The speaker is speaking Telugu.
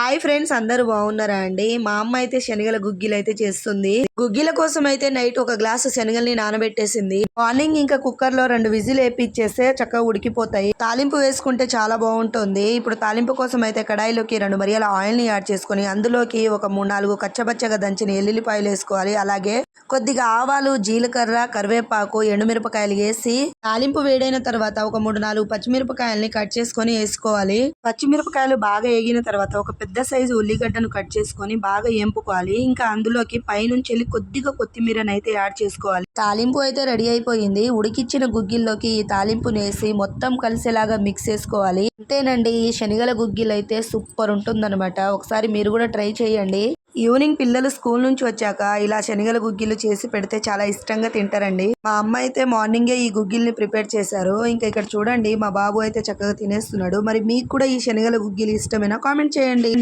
హాయ్ ఫ్రెండ్స్ అందరూ బాగున్నారా అండి? మా అమ్మ అయితే శనగల గుగ్గిలు అయితే చేస్తుంది. గుగ్గిల కోసం అయితే నైట్ ఒక గ్లాసు శనగల్ని నానబెట్టేసింది. మార్నింగ్ ఇంకా కుక్కర్లో రెండు విజిల్ వేపిచ్చేస్తే చక్కగా ఉడికిపోతాయి. తాలింపు వేసుకుంటే చాలా బాగుంటుంది. ఇప్పుడు తాలింపు కోసం అయితే కడాయిలోకి రెండు మరియాల ఆయిల్ని యాడ్ చేసుకొని అందులోకి ఒక మూడు నాలుగు కచ్చబచ్చగా దంచిన ఎల్లుల్లిపాయలు వేసుకోవాలి. అలాగే కొద్దిగా ఆవాలు జీలకర్ర కరివేపాకు ఎండుమిరపకాయలు వేసి తాలింపు వేడైన తర్వాత ఒక మూడు నాలుగు పచ్చిమిరపకాయల్ని కట్ చేసుకొని వేసుకోవాలి. పచ్చిమిరపకాయలు బాగా వేగిన తర్వాత ఒక పెద్ద సైజు ఉల్లిగడ్డను కట్ చేసుకొని బాగా ఎంపుకోవాలి. ఇంకా అందులోకి పైనుంచి వెళ్ళి కొద్దిగా కొత్తిమీరను అయితే యాడ్ చేసుకోవాలి. తాలింపు అయితే రెడీ అయిపోయింది. ఉడికిచ్చిన గుగ్గిల్లోకి ఈ తాలింపుని వేసి మొత్తం కలిసేలాగా మిక్స్ చేసుకోవాలి. అంతేనండి ఈ శనగల గుగ్గిలు అయితే సూపర్ ఉంటుందన్నమాట. ఒకసారి మీరు కూడా ట్రై చేయండి. ఈవినింగ్ పిల్లలు స్కూల్ నుంచి వచ్చాక ఇలా శనగల గుగ్గిలు చేసి పెడితే చాలా ఇష్టంగా తింటారండి. మా అమ్మ అయితే మార్నింగే ఈ గుగ్గిల్ని ప్రిపేర్ చేశారు. ఇంకా ఇక్కడ చూడండి మా బాబు అయితే చక్కగా తినేస్తున్నాడు. మరి మీకు కూడా ఈ శనగల గుగ్గిలు ఇష్టమేనా? కామెంట్ చేయండి.